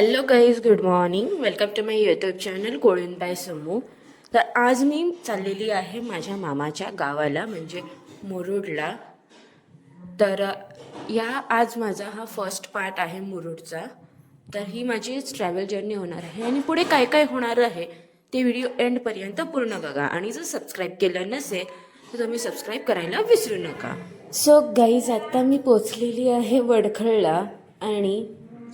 Hello guys good morning welcome to my YouTube channel कोळीन bye समू तर आज मी चाललेली आहे माझ्या मामाच्या गावाला म्हणजे मुरुडला. तर या आज माझा हा फर्स्ट पार्ट आहे मुरुडचा. तर ही माझीच ट्रॅव्हल जर्नी होणार आहे आणि पुढे काय काय होणार आहे ते व्हिडिओ एंडपर्यंत पूर्ण बघा. आणि जर सबस्क्राईब केलं नसेल तर तुम्ही सबस्क्राईब करायला विसरू नका. सो गाईज आत्ता मी पोचलेली आहे वडखळला आणि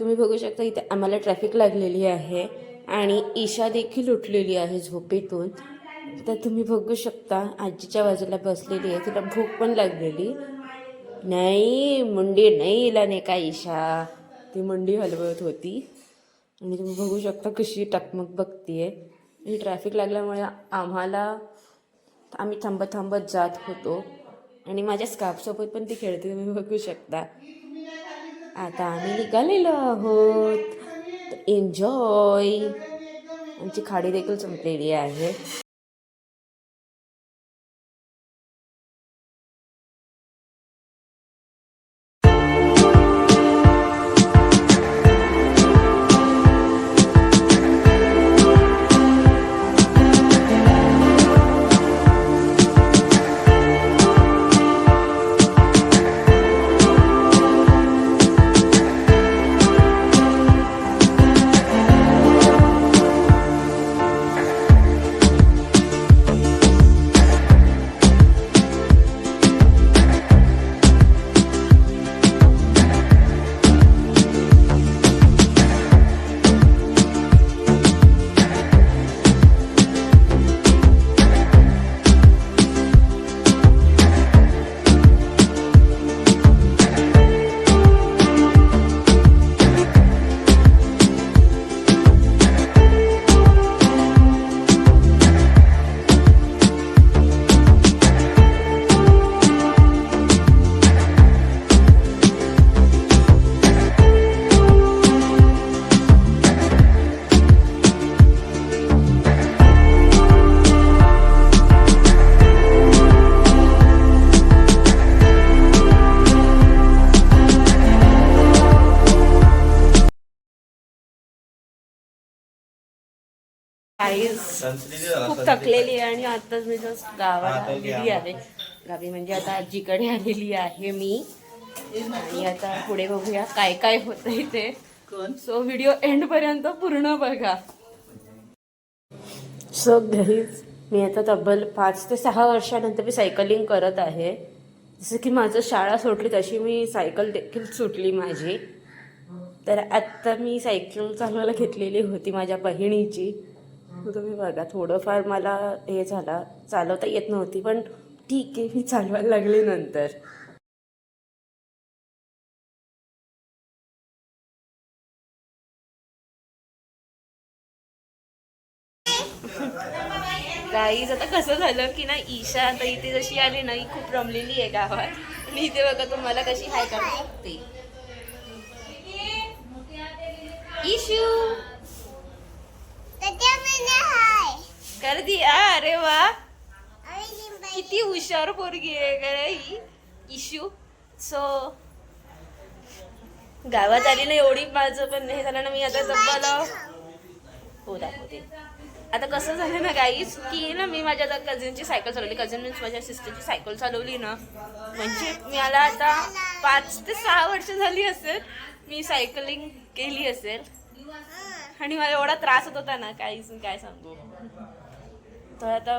तुम्ही बघू शकता इथे आम्हाला ट्रॅफिक लागलेली आहे आणि ईशा देखील उठलेली आहे झोपेतून. तर तुम्ही बघू शकता आजीच्या बाजूला बसलेली आहे तिला भूक पण लागलेली. नाही मुंडी नाही इला नाही का ईशा? ती मुंडी हलवत होती. आणि तुम्ही बघू शकता कशी टकमक बघतीये. आणि ट्रॅफिक लागल्यामुळे आम्हाला आम्ही थांबत थांबत जात होतो. आणि माझ्या स्काफसोबत पण ती खेळते तुम्ही बघू शकता. आता आम्ही निघालेलो आहोत. एन्जॉय आमची खाडी देखील संपलेली आहे. खूप थकलेली आहे आणि आताच मी जस्ट गावाला आलेली आहे. गावी म्हणजे आता आजीकडे आलेली आहे मी. आणि आता पुढे बघूया काय काय होतं इथे. सो व्हिडिओ एंड पर्यंत पूर्ण बघा. सो घरीच मी आता तब्बल पाच ते सहा वर्षानंतर मी सायकलिंग करत आहे. जसं की माझं शाळा सुटली तशी मी सायकल देखील सुटली माझी. तर आत्ता मी सायकल चालवायला घेतलेली होती माझ्या बहिणीची. तुम्ही बघा. थोडंफार मला हे झालं. चालवता येत नव्हती पण ठीक आहे मी चालवायला लागले नंतर. काहीच आता कसं झालं की ना ईशा आता इथे जशी आली ना ही खूप रमलेली आहे गावात. आणि इथे बघा तुम्हाला कशी हाय करू शकते इशू कर दिया अरे वा. किती हुशार पोरगी आहे का ही. इशू. सो गावात आली ना एवढी माझं पण हे झालं ना मी आता जब्बाला हो दाखवते. आता कसं झालं ना गाईज की ना मी माझ्या आता कझिनची सायकल चालवली. कझिन मीन्स माझ्या सिस्टरची सायकल चालवली ना. म्हणजे मला आता पाच ते सहा वर्ष झाली असेल. मी सायकलिंग केली असेल. आणि मला एवढा त्रास होत होता ना काय काय सांगू. तर आता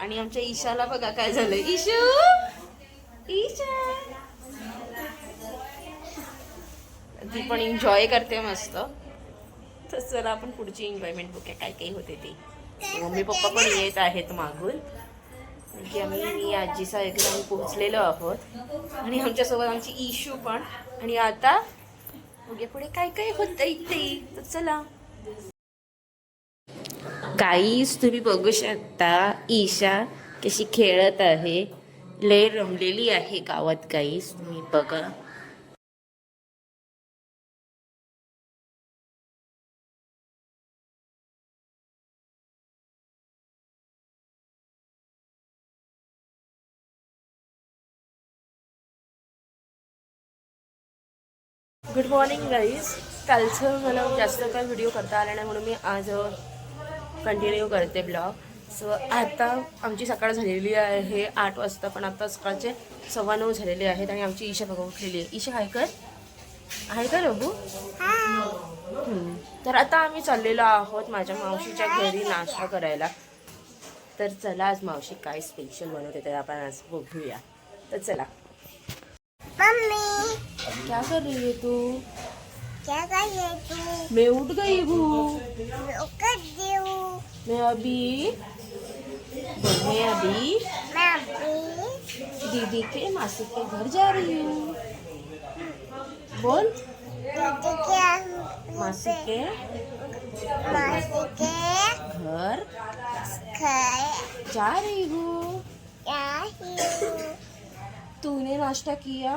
आणि आमच्या ईशाला बघा काय झालं ईशू! ईशा! ती पण एन्जॉय करते मस्त. तर चला आपण पुढची एन्जॉयमेंट बघूया काय काही होते ते. मम्मी पप्पा पण येत आहेत मागून. की आम्ही मी आजीचा एकदम आम्ही पोहोचलेलो आहोत. आणि आमच्यासोबत आमची इशू पण. आणि आता पुढे पुढे काय काय होतं इथे? तर चला. काहीच तुम्ही बघू शकता ईशा कशी खेळत आहे. लय रमलेली आहे गावात काहीच तुम्ही बघा. गुड मॉर्निंग गाईज कालचं मला जास्त काही व्हिडिओ करता आला नाही म्हणून मी आज कंटिन्यू करते ब्लॉग सो आता आमची सकाळ झालेली आहे आठ वाजता पण आता सकाळचे सव्वा नऊ झालेले आहेत आणि आमची ईशा बघा उठलेली आहे. ईशा हाय कर. हाय कर रघु. तर आता आम्ही चाललेलो आहोत माझ्या मावशीच्या घरी नाश्ता करायला. तर चला आज मावशी काय स्पेशल बनवते ते आपण आज बघूया. तर चला. मम्मी क्या कर रही है तू? क्या कर रही तू? मैं उठ गई हूँ। कर दू मैं अभी मैं अभी मैं अभी दीदी के मासी के घर जा रही हूँ। बोल। मासी के मासी के घर घर जा रही हूँ। क्या ही। तूने नाश्ता किया?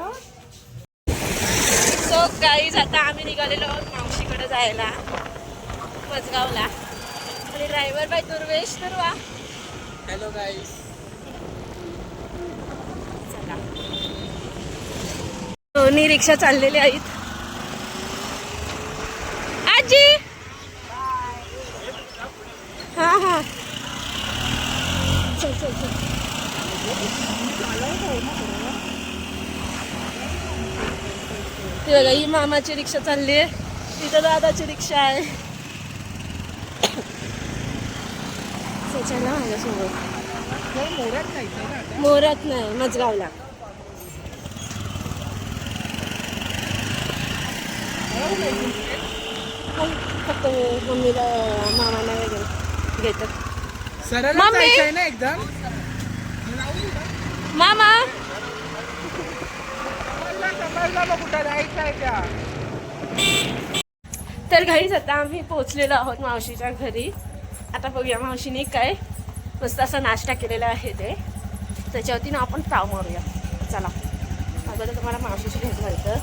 सो गाईज आता आम्ही निघालेलो आहोत मावशीकडे जायला मजगावला आणि ड्रायव्हर बाय दुर्वेश तर वा. हॅलो चला. दोन्ही रिक्षा चाललेले आहेत आजी हा हा चल चल चल ते बघा ही मामाची रिक्षा चालली आहे. तिथं दादाची रिक्षा आहे. माझ्यासोबत. मोरात नाही मजगावला. फक्त मम्मीला मामाला वगैरे घेतात. सरळ ना एकदम? मामा समजलं समजलं मग कुठं जायचं आहे त्या तर घरीच आता आम्ही पोहोचलेलो आहोत मावशीच्या घरी. आता बघूया मावशीने काय मस्त असा नाश्ता केलेला आहे ते. त्याच्यावरती ना आपण ताव मारूया. चला. अगोदर तुम्हाला मावशीची भेट घालतं.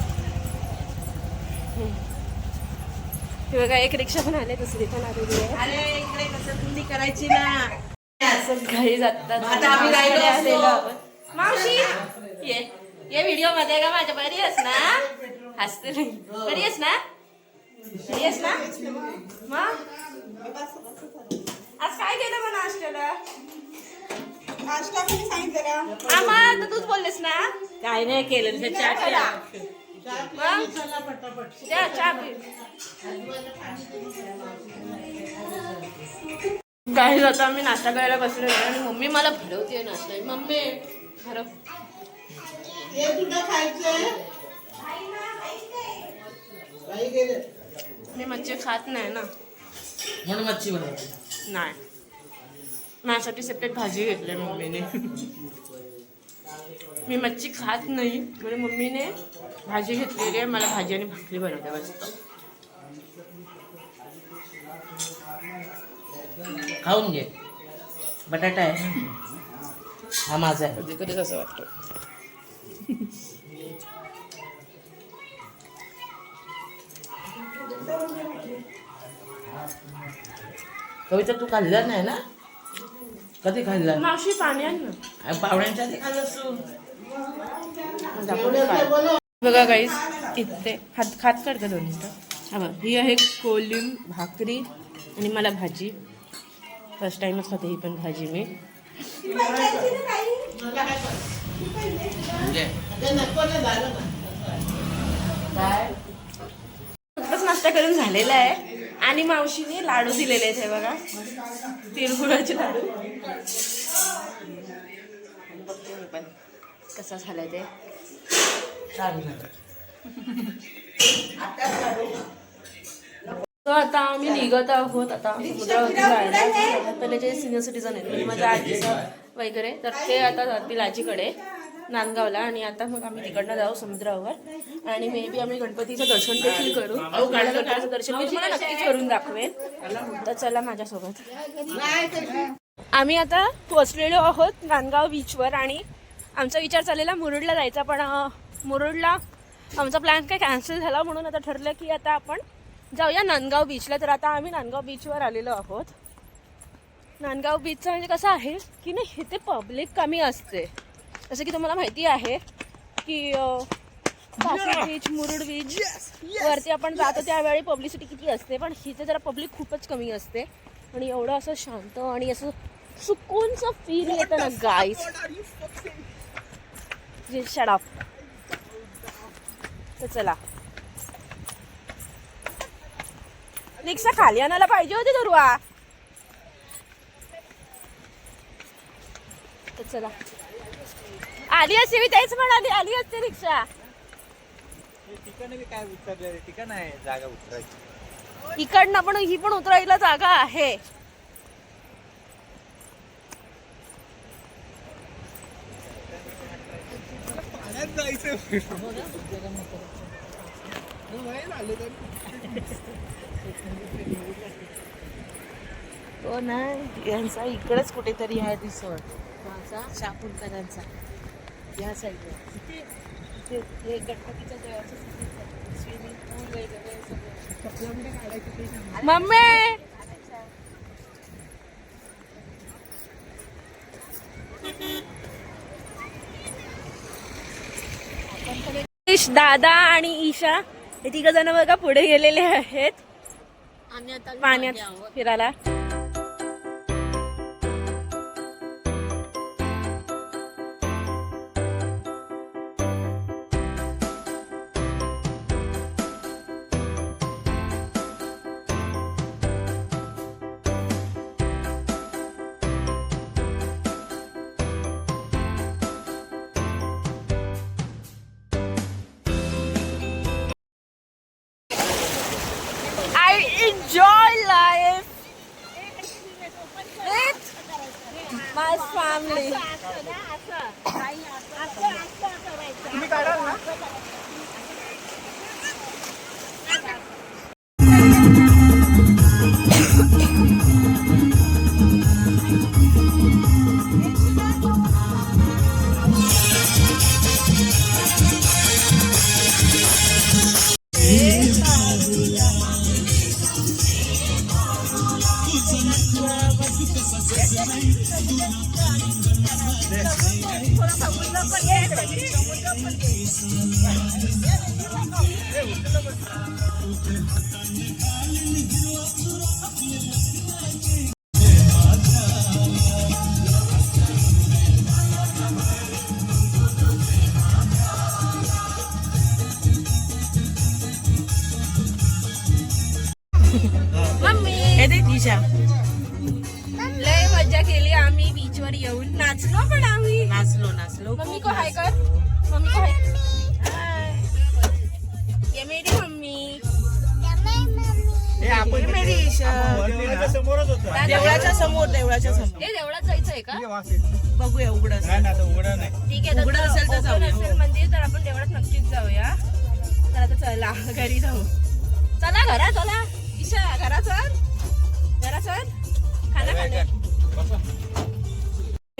हे बघा एक रिक्षा पण आली दुसरी पण आलेली आहे. अरे इकडे कसं थंडी करायची ना. असं घरी जातात. आता आम्ही राहिलो असतो. आलेलो आहोत. मावशी! ये. ये व्हिडिओमध्ये का माझ्या बरी आहेस ना? हसते नाही. बरी आहेस ना? बरी आहेस ना? मग? आज काय केलं मग नाश्त्याला आम्हा तर तूच बोललेस ना? काय नाही केलं मग? द्या चहा पी. काही जाता आम्ही नाश्ता करायला बसलेलो आहे आणि मम्मी मला भरवते नाश्ता. मम्मी भरव. मी मच्छी खात नाही ना. म्हणून मच्छी बनवते नाही. माझ्यासाठी सेपरेट भाजी घेतली मम्मीने. मी मच्छी खात नाही म्हणून मम्मीने भाजी घेतलेली आहे. मला भाजी आणि भाकरी बनवते मस्त. खाऊन घे. बटाटा आहे. हा माझा आहे. कधी कधीच असं वाटतं. कविता तू खाल्लं नाही ना? कधी खाल्लं? मावशी पाणी आण ना. आणि पाहुण्यांच्या आधी खाल्लं. बघा गाईस इथे हात खात काढ का दोन मिनटं. हा बघ ही आहे कोलिम भाकरी आणि मला भाजी. फर्स्ट टाइमच खाते ही पण भाजी मी. म्हणजे? घे. नाश्ता करून झालेला आहे. आणि मावशीने लाडू दिलेले आहेत हे बघा. तिळगुळाचे लाडू. आणि बघते मी पण कसा झालाय ते? छान आता आम्ही निघत आहोत. आता जायला पहिले जे सिनियर सिटीजन आहेत. म्हणजे माझ्या आजीचं वगैरे. तर ते आता जातील आजीकडे नांदगावला. आणि आता मग आम्ही तिकडनं जाऊ समुद्रावर. आणि मे बी आम्ही गणपतीचं दर्शन देखील करू. गणपतीचं दर्शन मी तुम्हाला नक्कीच करून दाखवेन. तर चला माझ्यासोबत. आम्ही आता पोचलेलो आहोत नांदगाव बीचवर आणि आमचा विचार चाललेला मुरुडला जायचा पण मुरुडला आमचा प्लॅन काय कॅन्सल झाला म्हणून आता ठरलं की आता आपण जाऊया नांदगाव बीचला तर आता आम्ही नांदगाव बीचवर आलेलो आहोत. नांदगाव बीचचं म्हणजे कसं आहे की नाही इथे पब्लिक कमी असते. जसं की तुम्हाला माहिती आहे की काशी बीच मुरुड बीच वरती आपण जातो त्यावेळी पब्लिसिटी किती असते पण इथे जरा पब्लिक खूपच कमी असते. आणि एवढं असं शांत आणि असं सुकूनचं फील येतं ना गाईज शडाप तर चला. रिक्षा खाली आणायला पाहिजे होती दुर्वा. तर चला. आली असते मी तेच म्हणाली आली असते रिक्षा. ठिकाणी बी काय उतरले रे? ठिकाण आहे जागा उतरायची. इकडनं पण ही पण उतरायला जागा आहे. तो नाही यांचा इकडेच कुठेतरी आहे रिसॉर्ट माझा शापूरकरांचा. या साईडला. ते ते गणपतीच्या देवाचं स्विमिंग पूल वगैरे सगळं. मम्मी! दादा आणि ईशा हे तिघ जण बघा पुढे गेलेले आहेत. पाण्यात फिरायला. Enjoy life with my family. Mummy. येते दिशा लय मजा केली आम्ही बीच वर येऊन नाचलो पण आम्ही. नाचलो नाचलो. मम्मी को हाय कर. मम्मी को हाय हाय. ये मेरी मम्मी. मेरी देवळाच्या समोर देवळाच्या समोर. ए देवळात जायचंय का? बघूया उघड नाही ना आता उघडा नाही. ठीक आहे उघडं असेल तर. असेल मंदिर तर आपण देवळात नक्कीच जाऊया. तर आता चला घरी जाऊ. चला घरा चला. ईशा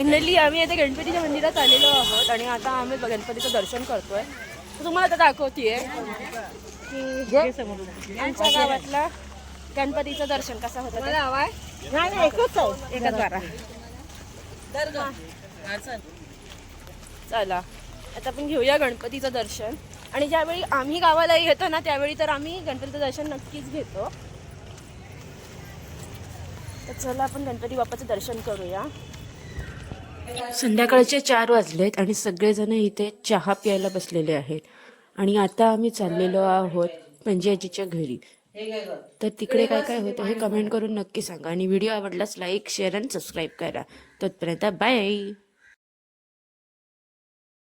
फायनली आम्ही आता गणपतीच्या मंदिरात आलेलो आहोत आणि आता आम्ही गणपतीचं दर्शन करतोय. तुम्हाला आता दाखवतीये आमच्या गावातला गणपतीचं दर्शन कसं होतं? ते. नाही नाही एकच आहे एकच बारा चल. चला. आता आपण घेऊया गणपतीचं दर्शन. आणि ज्यावेळी आम्ही गावाला येतो ना त्यावेळी तर आम्ही गणपतीचं दर्शन नक्कीच घेतो. तर चला आपण गणपती बाप्पाचं दर्शन करूया. संध्याकाळचे चार वाजलेत आणि सगळेजण इथे चहा प्यायला बसलेले आहेत. आणि आता आम्ही चाललेलो आहोत पंजाजीच्या घरी. तर तिकडे काय काय होतं हे कमेंट करून नक्की सांगा. आणि व्हिडिओ आवडल्यास लाईक शेअर आणि सबस्क्राईब करा. तोपर्यंत बाय